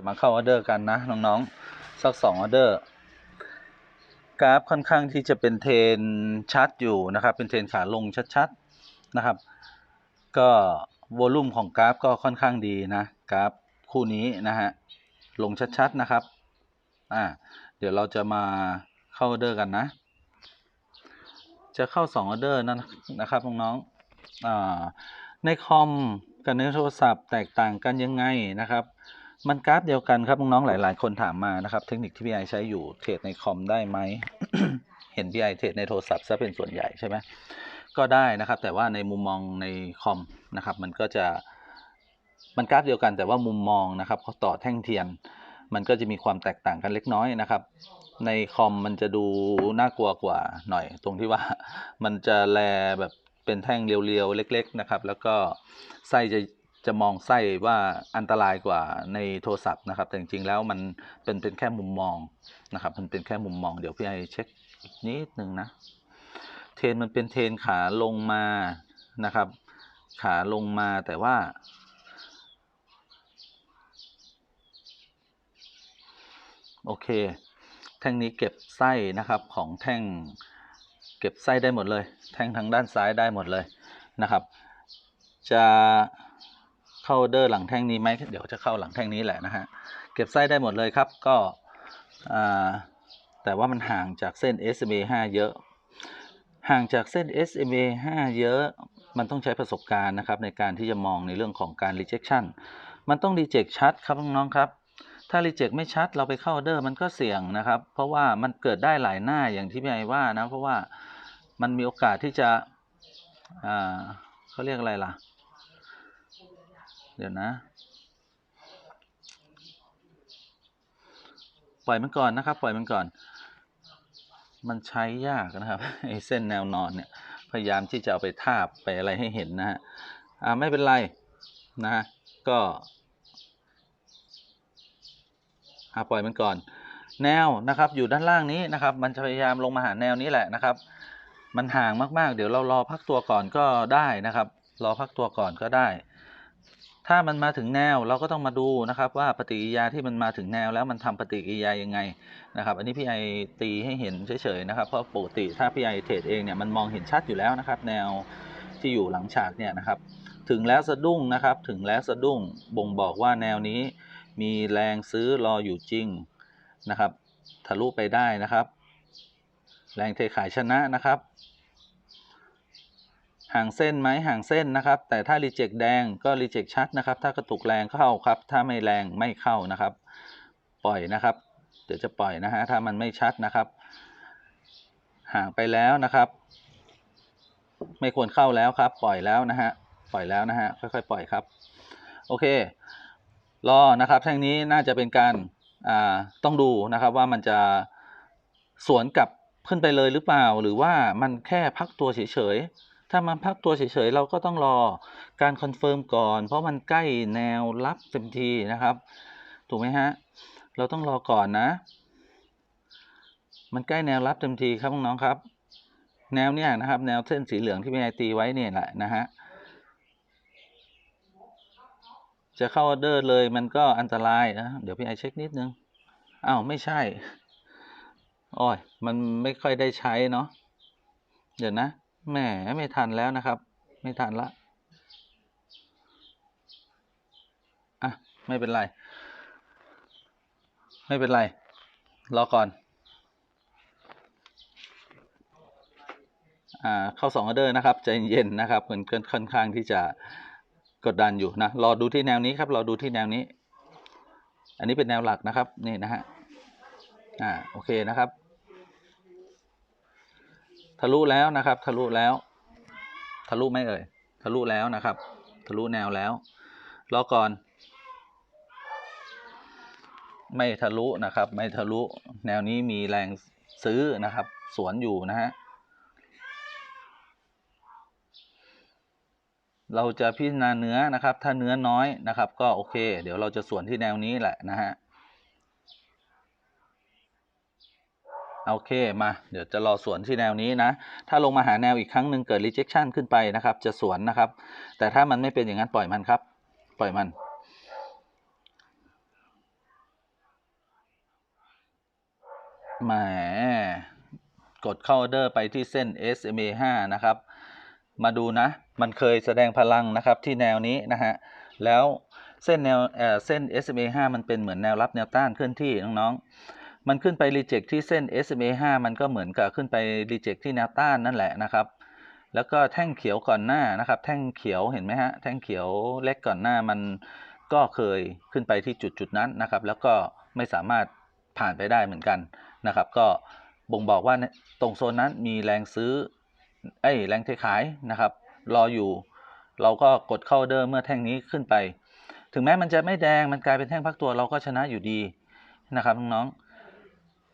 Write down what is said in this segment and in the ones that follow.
จะมาเข้าออเดอร์กันนะน้องๆ สักสองออเดอร์ กราฟค่อนข้างที่จะเป็นเทรนชัดอยู่นะครับ เป็นเทรนขาลงชัดๆนะครับ ก็วอลุ่มของกราฟก็ค่อนข้างดีนะกราฟคู่นี้นะฮะลงชัดๆนะครับอ่าเดี๋ยวเราจะมาเข้าออเดอร์กันนะ จะเข้า2ออเดอร์นั่นนะครับน้องๆอ่าในคอมกับในโทรศัพท์แตกต่างกันยังไงนะครับ มันกราฟเดียวกันครับน้องๆหลาย ๆ คนถามมานะครับ เทคนิคที่พี่ไอใช้อยู่เทรดในคอมได้ไหม เห็นพี่ไอเทรดในโทรศัพท์ซะเป็นส่วนใหญ่ใช่ไหมก็ได้นะครับ แต่ว่าในมุมมองในคอมนะครับ มันก็จะมันกราฟเดียวกันแต่ว่ามุมมองนะครับเขาต่อแท่งเทียน มันก็จะมีความแตกต่างกันเล็กน้อยนะครับ ในคอมมันจะดูน่ากลัวกว่าหน่อย ตรงที่ว่ามันจะแลแบบเป็นแท่งเรียวๆเล็ก ๆ นะครับ แล้วก็ไส้จะ จะมองไส้ว่าอันตรายกว่าในโทรศัพท์นะครับ แต่จริงๆแล้วมันเป็นเป็นแค่มุมมองนะครับมันเป็นแค่มุมมองเดี๋ยวพี่ไอเช็คอีกนิดนึงนะ เทนมันเป็นเทนขาลงมานะครับ ขาลงมาแต่ว่า โอเค แท่งนี้เก็บไส้นะครับของแท่งเก็บไส้ได้หมดเลย แท่งทางด้านซ้ายได้หมดเลยนะครับ จะ เข้าเดอร์หลังแท่งนี้ไหมเดี๋ยวจะเข้าหลังแท่งนี้แหละนะฮะเก็บไส้ได้หมดเลยครับก็แต่ว่ามันห่างจากเส้น SMA 5 เยอะ ห่างจากเส้น SMA 5 เยอะมันต้องใช้ประสบการณ์นะครับในการที่จะมองในเรื่องของการ rejection มันต้อง reject ชัดครับน้องๆครับถ้า reject ไม่ชัดเราไปเข้าเดอร์มันก็เสี่ยงนะครับ เพราะว่ามันเกิดได้หลายหน้าอย่างที่พี่ไอว่านะเพราะว่ามันมีโอกาสที่จะเขาเรียกอะไรล่ะ เดี๋ยวนะ ปล่อยมันก่อนนะครับ ปล่อยมันก่อน มันใช้ยากนะครับไอ้เส้นแนวนอนเนี่ย พยายามที่จะเอาไปทาบไปอะไรให้เห็นนะฮะอ่าไม่เป็นไรนะฮะก็อ่าปล่อยมันก่อน แนวนะครับ อยู่ด้านล่างนี้นะครับ มันจะพยายามลงมาหาแนวนี้แหละนะครับ มันห่างมากๆ เดี๋ยวเรารอพักตัวก่อนก็ได้นะครับ รอพักตัวก่อนก็ได้ ถ้ามันมาถึงแนวเราก็ต้องมาดูนะครับว่าปฏิกิริยาที่มันมาถึงแนวแล้วมันทำปฏิกิริยายังไงนะครับ อันนี้พี่ไอตีให้เห็นเฉยๆนะครับ เพราะปกติถ้าพี่ไอเทรดเองเนี่ยมันมองเห็นชัดอยู่แล้วนะครับ แนวที่อยู่หลังฉากเนี่ยนะครับ ถึงแล้วสะดุ้งนะครับ ถึงแล้วสะดุ้งบ่งบอกว่าแนวนี้มีแรงซื้อรออยู่จริงนะครับ ทะลุไปได้นะครับ แรงเทขายชนะนะครับ ห่างเส้นไหมห่างเส้นนะครับ แต่ถ้ารีเจ็คแดงก็รีเจ็คชัดนะครับ ถ้ากระตุกแรงเข้าครับ ถ้าไม่แรงไม่เข้านะครับ ปล่อยนะครับ เดี๋ยวจะปล่อยนะฮะถ้ามันไม่ชัดนะครับ ห่างไปแล้วนะครับ ไม่ควรเข้าแล้วครับ ปล่อยแล้วนะฮะปล่อยแล้วนะฮะค่อยๆปล่อยครับ โอเครอนะครับแท่งนี้น่าจะเป็นการอ่าต้องดูนะครับว่ามันจะสวนกลับขึ้นไปเลยหรือเปล่า หรือว่ามันแค่พักตัวเฉยๆ ถ้ามันพักตัวเฉยๆ เราก็ต้องรอการคอนเฟิร์มก่อน เพราะมันใกล้แนวรับเต็มทีนะครับ ถูกไหมฮะ เราต้องรอก่อนนะ มันใกล้แนวรับเต็มทีครับน้องๆครับ แนวเนี้ยนะครับ แนวเส้นสีเหลืองที่พี่ไอตีไว้เนี่ยแหละนะฮะ จะเข้าออเดอร์เลยมันก็อันตรายนะ เดี๋ยวพี่ไอเช็คนิดนึงอ้าวไม่ใช่ โอ้ย มันไม่ค่อยได้ใช้เนาะ เดี๋ยวนะ แหมไม่ทันแล้วนะครับ ไม่ทันละอะไม่เป็นไร ไม่เป็นไร รอก่อน อ่าเข้าสองออเดอร์นะครับใจเย็นๆนะครับเหมันค่อนข้างที่จะกดดันอยู่นะรอดูที่แนวนี้ครับรอดูที่แนวนี้ อันนี้เป็นแนวหลักนะครับนี่นะฮะอ่าโอเคนะครับ ทะลุแล้วนะครับ ทะลุแล้ว ทะลุไม่เอ่ย ทะลุแล้วนะครับ ทะลุแนวแล้วรอก่อน ไม่ทะลุนะครับ ไม่ทะลุแนวนี้มีแรงซื้อนะครับ สวนอยู่นะฮะเราจะพิจารณาเนื้อนะครับ ถ้าเนื้อน้อยนะครับ ก็โอเค เดี๋ยวเราจะสวนที่แนวนี้แหละนะฮะ โอเคมา เดี๋ยวจะรอสวนที่แนวนี้นะ ถ้าลงมาหาแนวอีกครั้งหนึ่งเกิด rejection ขึ้นไปนะครับ จะสวนนะครับ แต่ถ้ามันไม่เป็นอย่างนั้นปล่อยมันครับ ปล่อยมัน แหม กดเข้าออเดอร์ไปที่เส้น SMA 5 นะครับ มาดูนะ มันเคยแสดงพลังนะครับที่แนวนี้นะฮะ แล้วเส้นแนวเเส้น SMA 5 มันเป็นเหมือนแนวรับแนวต้านเคลื่อนที่น้องๆ มันขึ้นไปรีเจ็คที่เส้น SMA 5 มันก็เหมือนกับขึ้นไปรีเจ็คที่แนวต้านนั่นแหละนะครับ แล้วก็แท่งเขียวก่อนหน้านะครับ แท่งเขียวเห็นไหมฮะ แท่งเขียวเล็กก่อนหน้ามันก็เคยขึ้นไปที่จุดจุดนั้นนะครับ แล้วก็ไม่สามารถผ่านไปได้เหมือนกันนะครับ ก็บ่งบอกว่าตรงโซนนั้นมีแรงซื้อเอ้แรงเทขายนะครับ รออยู่ เราก็กดเข้าเดิมเมื่อแท่งนี้ขึ้นไป ถึงแม้มันจะไม่แดงมันกลายเป็นแท่งพักตัวเราก็ชนะอยู่ดีนะครับน้องๆ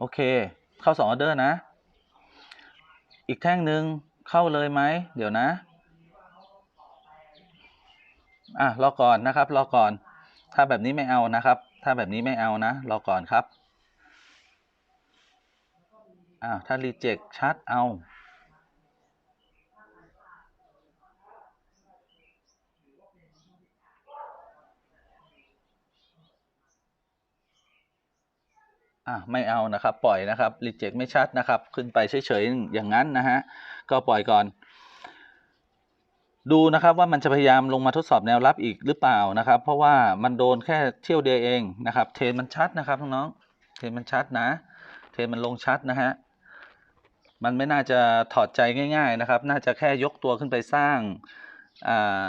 โอเค เข้าสองออเดอร์นะ อีกแท่งหนึ่งเข้าเลยไหม เดี๋ยวนะ อะ รอก่อนนะครับ รอก่อน ถ้าแบบนี้ไม่เอานะครับ ถ้าแบบนี้ไม่เอานะ รอก่อนครับ อ้าว ถ้ารีเจ็คชัดเอา อะไม่เอานะครับ ปล่อยนะครับรีเจ็คไม่ชัดนะครับ ขึ้นไปเฉยๆอย่างนั้นนะฮะก็ปล่อยก่อน ดูนะครับว่ามันจะพยายามลงมาทดสอบแนวรับอีกหรือเปล่านะครับ เพราะว่ามันโดนแค่เที่ยวเดียวเองนะครับ เทรนมันชัดนะครับน้องเทรนมันชัดนะ เทรนมันลงชัดนะฮะมันไม่น่าจะถอดใจง่าย ๆนะครับ น่าจะแค่ยกตัวขึ้นไปสร้างอ่า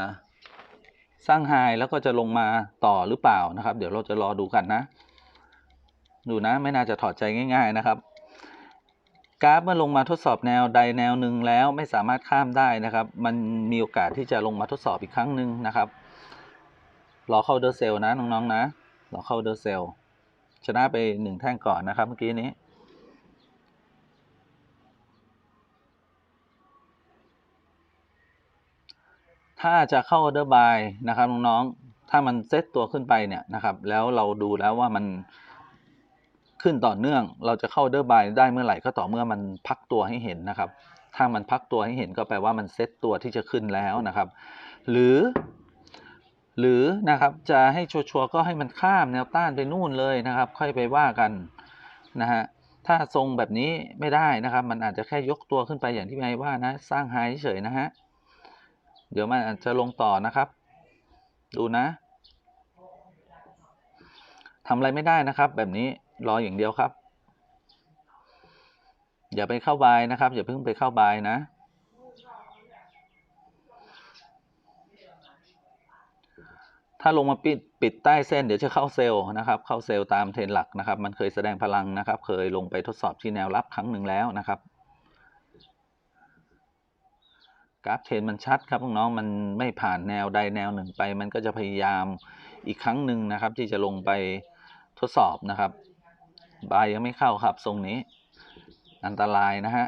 สร้างไฮแล้วก็จะลงมาต่อหรือเปล่านะครับ เดี๋ยวเราจะรอดูกันนะ ดูนะไม่น่าจะถอดใจง่าย ๆนะครับ กราฟเมื่อลงมาทดสอบแนวใดแนวหนึ่งแล้วไม่สามารถข้ามได้นะครับ มันมีโอกาสที่จะลงมาทดสอบอีกครั้งหนึ่งนะครับรอเข้าเดอร์เซลนะน้องๆนะรอเข้าเดอร์เซลชนะไปหนึ่งแท่งก่อนนะครับเมื่อกี้นี้ถ้าจะเข้าเดอร์บายนะครับน้องๆ ถ้ามันเซตตัวขึ้นไปเนี่ยนะครับ แล้วเราดูแล้วว่ามัน ขึ้นต่อเนื่อง เราจะเข้าเดอร์บายได้เมื่อไหร่ก็ต่อเมื่อมันพักตัวให้เห็นนะครับ ถ้ามันพักตัวให้เห็นก็แปลว่ามันเซตตัวที่จะขึ้นแล้วนะครับ หรือ หรือนะครับจะให้ชัวร์ๆก็ให้มันข้ามแนวต้านไปนู่นเลยนะครับ ค่อยไปว่ากันนะฮะถ้าทรงแบบนี้ไม่ได้นะครับ มันอาจจะแค่ยกตัวขึ้นไปอย่างที่ไงว่านะ สร้างไฮเฉยนะฮะเดี๋ยวมันอาจจะลงต่อนะครับ ดูนะทำอะไรไม่ได้นะครับแบบนี้ รออย่างเดียวครับ อย่าไปเข้าบายนะครับ อย่าเพิ่งไปเข้าบายนะ ถ้าลงมาปิดปิดใต้เส้นเดี๋ยวจะเข้าเซลล์นะครับ เข้าเซลล์ตามเทรนหลักนะครับ มันเคยแสดงพลังนะครับ เคยลงไปทดสอบที่แนวรับครั้งหนึ่งแล้วนะครับกราฟเทรนมันชัดครับน้องๆมันไม่ผ่านแนวใดแนวหนึ่งไป มันก็จะพยายามอีกครั้งหนึ่งนะครับ ที่จะลงไปทดสอบนะครับ บายยังไม่เข้าครับทรงนี้ อันตรายนะฮะ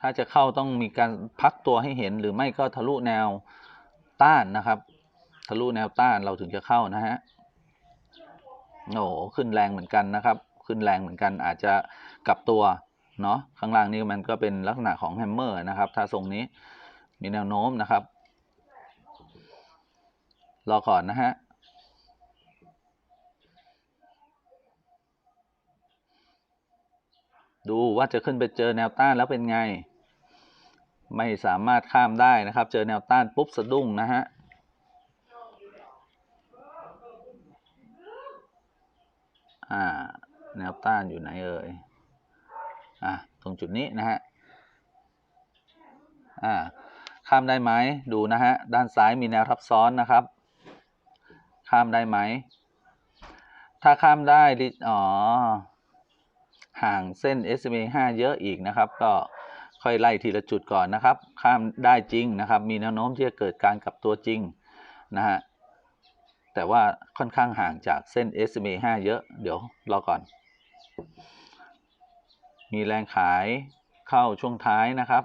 ถ้าจะเข้าต้องมีการพักตัวให้เห็นหรือไม่ก็ทะลุแนวต้านนะครับ ทะลุแนวต้านเราถึงจะเข้านะฮะโอ้ขึ้นแรงเหมือนกันนะครับ ขึ้นแรงเหมือนกันอาจจะกลับตัวเนาะข้างล่างนี้มันก็เป็นลักษณะของแฮมเมอร์นะครับ ถ้าทรงนี้มีแนวโน้มนะครับ รอก่อนนะฮะ ดูว่าจะขึ้นไปเจอแนวต้านแล้วเป็นไง ไม่สามารถข้ามได้นะครับ เจอแนวต้านปุ๊บสะดุ้งนะฮะอ่า แนวต้านอยู่ไหนเอ่ยอะตรงจุดนี้นะฮะอ่าข้ามได้ไหมดูนะฮะด้านซ้ายมีแนวทับซ้อนนะครับ ข้ามได้ไหม ถ้าข้ามได้ดิอ๋อ ห่างเส้น SMA 5 เยอะอีกนะครับ ก็ค่อยไล่ทีละจุดก่อนนะครับ ข้ามได้จริงนะครับ มีแนวโน้มที่จะเกิดการกลับตัวจริงนะฮะแต่ว่าค่อนข้างห่างจากเส้น SMA 5 เยอะ เดี๋ยวรอก่อน มีแรงขายเข้าช่วงท้ายนะครับ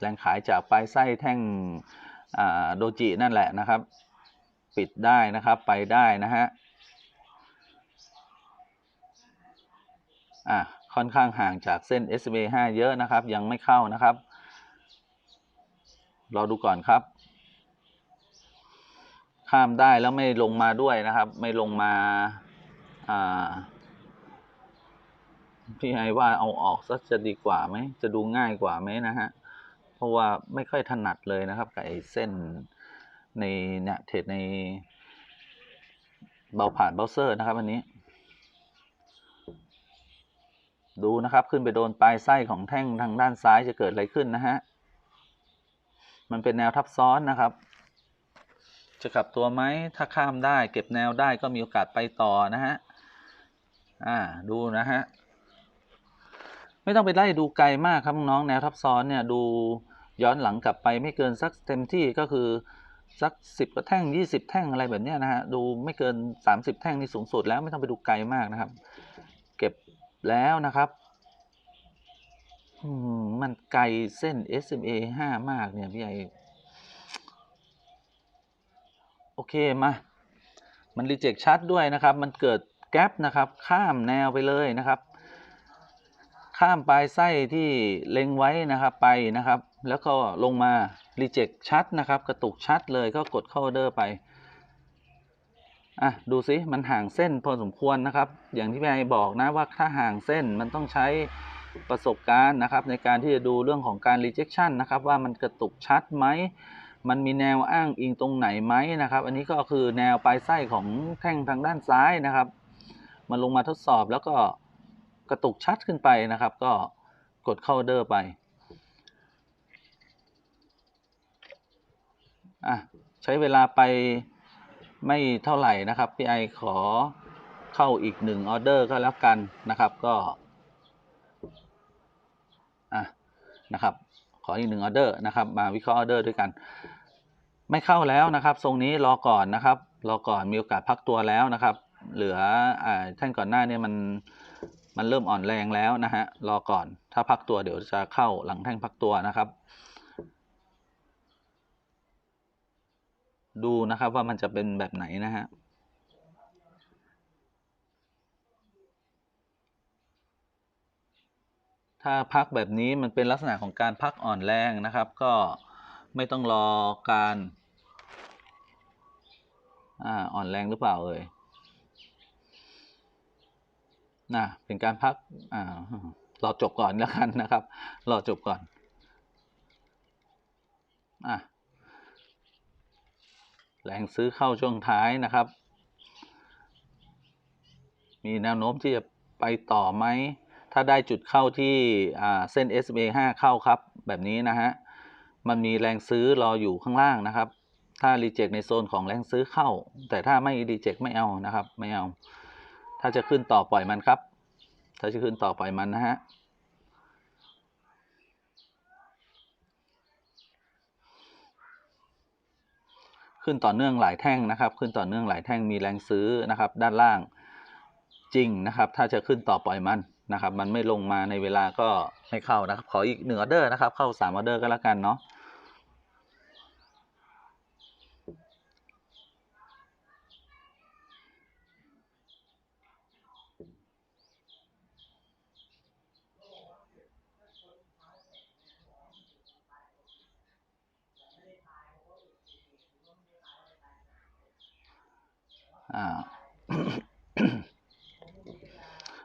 แรงขายจากปลายไส้แท่งโดจินั่นแหละนะครับ ปิดได้นะครับไปได้นะฮะอะ ค่อนข้างห่างจากเส้น SMA 5 เยอะนะครับ ยังไม่เข้านะครับรอดูก่อนครับ ข้ามได้แล้วไม่ลงมาด้วยนะครับ ไม่ลงมาอ่าพี่ไอว่าเอาออกซะจะดีกว่าไหมจะดูง่ายกว่าไหมนะฮะเพราะว่าไม่ค่อยถนัดเลยนะครับกับไอ้เส้นในเนี่ยเทรดในเบาผ่านเบราว์เซอร์นะครับอันนี้ ดูนะครับ ขึ้นไปโดนปลายไส้ของแท่งทางด้านซ้ายจะเกิดอะไรขึ้นนะฮะ มันเป็นแนวทับซ้อนนะครับ จะกลับตัวไหมถ้าข้ามได้ เก็บแนวได้ก็มีโอกาสไปต่อนะฮะ อ่า ดูนะฮะ ไม่ต้องไปไล่ดูไกลมากครับน้องแนวทับซ้อนเนี่ยดูย้อนหลังกลับไปไม่เกินสักเต็มที่ก็คือสักสิบกว่าแท่งยี่สิบแท่งอะไรแบบนี้นะฮะ ดูไม่เกินสามสิบแท่งนี่สูงสุดแล้วไม่ต้องไปดูไกลมากนะครับ แล้วนะครับมันไกลเส้น SMA 5 มากเนี่ย พี่ใหญ่โอเค มา มันรีเจ็คชัดด้วยนะครับ มันเกิดแกลบนะครับ ข้ามแนวไปเลยนะครับ ข้ามปลายไส้ที่เล็งไว้นะครับไปนะครับ แล้วก็ลงมารีเจ็คชัดนะครับ กระตุกชัดเลยก็กดเข้าออเดอร์ไป อะดูสิมันห่างเส้นพอสมควรนะครับ อย่างที่พี่ไอบอกนะว่าถ้าห่างเส้นมันต้องใช้ประสบการณ์นะครับ ในการที่จะดูเรื่องของการ rejection นะครับ ว่ามันกระตุกชัดไหมมันมีแนวอ้างอิงตรงไหนไหมนะครับ อันนี้ก็คือแนวปลายไส้ของแท่งทางด้านซ้ายนะครับ มันลงมาทดสอบแล้วก็กระตุกชัดขึ้นไปนะครับ ก็กดเข้าเดอร์ไปอะใช้เวลาไป ไม่เท่าไหร่นะครับพี่ไอขอเข้าอีกหนึ่งออเดอร์ก็แล้วกันนะครับก็อะนะครับ ขออีกหนึ่งออเดอร์นะครับ มาวิเคราะห์ออเดอร์ด้วยกัน ไม่เข้าแล้วนะครับ ทรงนี้รอก่อนนะครับรอก่อนมีโอกาสพักตัวแล้วนะครับ เหลืออ่าท่งก่อนหน้าเนี่ยมันมันเริ่มอ่อนแรงแล้วนะฮะรอก่อนถ้าพักตัวเดี๋ยวจะเข้าหลังแท่งพักตัวนะครับ ดูนะครับว่ามันจะเป็นแบบไหนนะฮะถ้าพักแบบนี้มันเป็นลักษณะของการพักอ่อนแรงนะครับ ก็ไม่ต้องรอการอ่าอ่อนแรงหรือเปล่าเอ่ยนะเป็นการพักอ่ารอจบก่อนแล้วกันนะครับ รอจบก่อนอะ แรงซื้อเข้าช่วงท้ายนะครับ มีแนวโน้มที่จะไปต่อไหม ถ้าได้จุดเข้าที่เส้น SMA 5 เข้าครับ แบบนี้นะฮะ มันมีแรงซื้อรออยู่ข้างล่างนะครับ ถ้ารีเจ็คในโซนของแรงซื้อเข้า แต่ถ้าไม่รีเจ็คไม่เอานะครับ ไม่เอา ถ้าจะขึ้นต่อปล่อยมันครับ ถ้าจะขึ้นต่อปล่อยมันนะฮะ ขึ้นต่อเนื่องหลายแท่งนะครับ ขึ้นต่อเนื่องหลายแท่งมีแรงซื้อนะครับ ด้านล่างจริงนะครับ ถ้าจะขึ้นต่อปล่อยมันนะครับ มันไม่ลงมาในเวลาก็ไม่เข้านะครับ ขออีกหนึ่งออเดอร์นะครับ เข้าสามออเดอร์ก็แล้วกันเนาะ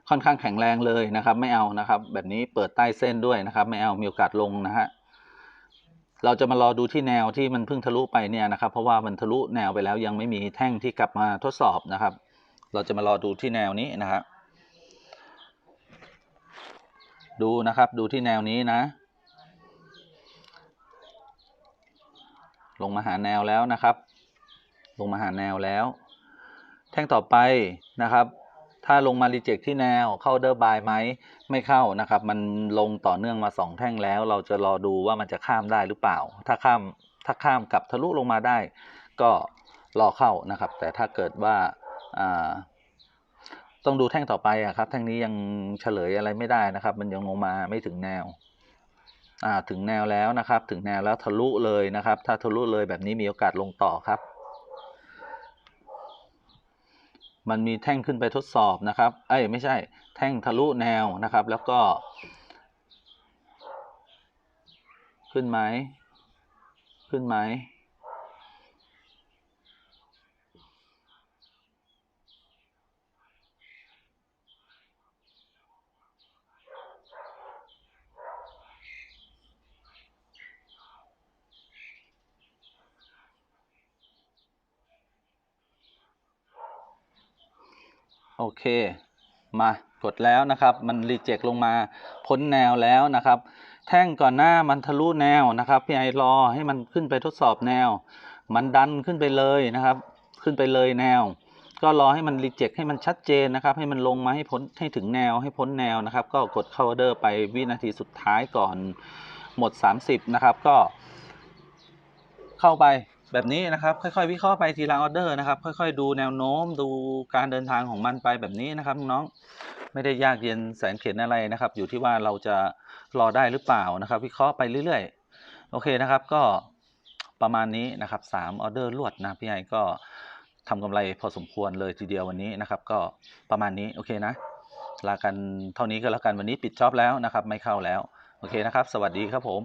ค่อนข้างแข็งแรงเลยนะครับ ไม่เอานะครับ แบบนี้เปิดใต้เส้นด้วยนะครับ ไม่เอามีโอกาสลงนะฮะเราจะมารอดูที่แนวที่มันเพิ่งทะลุไปเนี่ยนะครับ เพราะว่ามันทะลุแนวไปแล้วยังไม่มีแท่งที่กลับมาทดสอบนะครับ เราจะมารอดูที่แนวนี้นะครับดูนะครับดูที่แนวนี้นะ ลงมาหาแนวแล้วนะครับ ลงมาหาแนวแล้ว แท่งต่อไปนะครับ ถ้าลงมารีเจ็คที่แนวเข้าเดอร์บายไหมไม่เข้านะครับ มันลงต่อเนื่องมาสองแท่งแล้ว เราจะรอดูว่ามันจะข้ามได้หรือเปล่า ถ้าข้ามถ้าข้ามกับทะลุลงมาได้ ก็รอเข้านะครับ แต่ถ้าเกิดว่าต้องดูแท่งต่อไปอะครับ แท่งนี้ยังเฉลยอะไรไม่ได้นะครับ มันยังลงมาไม่ถึงแนวถึงแนวแล้วนะครับ ถึงแนวแล้วทะลุเลยนะครับ ถ้าทะลุเลยแบบนี้มีโอกาสลงต่อครับ มันมีแท่งขึ้นไปทดสอบนะครับ เอ้ยไม่ใช่แท่งทะลุแนวนะครับ แล้วก็ ขึ้นไหม ขึ้นไหม อ โอเค มากดแล้วนะครับ มันรีเจ็คลงมาพ้นแนวแล้วนะครับ แท่งก่อนหน้ามันทะลุแนวนะครับ พี่ไอรอให้มันขึ้นไปทดสอบแนว มันดันขึ้นไปเลยนะครับ ขึ้นไปเลยแนว ก็รอให้มันรีเจ็คให้มันชัดเจนนะครับ ให้มันลงมาให้พ้นให้ถึงแนวให้พ้นแนวนะครับ ก็กดเข้าเดอร์ไปวินาทีสุดท้ายก่อนหมด 30 นะครับ ก็เข้าไป แบบนี้นะครับค่อยๆ วิเคราะห์ไปทีละออเดอร์นะครับ ค่อยๆ ดูแนวโน้มดูการเดินทางของมันไปแบบนี้นะครับน้องไม่ได้ยากเย็นแสนเข็ญอะไรนะครับ อยู่ที่ว่าเราจะรอได้หรือเปล่านะครับ วิเคราะห์ไปเรื่อยๆ โอเคนะครับ ก็ประมาณนี้นะครับสามออเดอร์รวดนะพี่ไอก็ทำกำไรพอสมควรเลยทีเดียววันนี้นะครับ ก็ประมาณนี้โอเคนะลากันเท่านี้ก็แล้วกันวันนี้ปิดจ็อบแล้วนะครับ ไม่เข้าแล้วโอเคนะครับ สวัสดีครับผม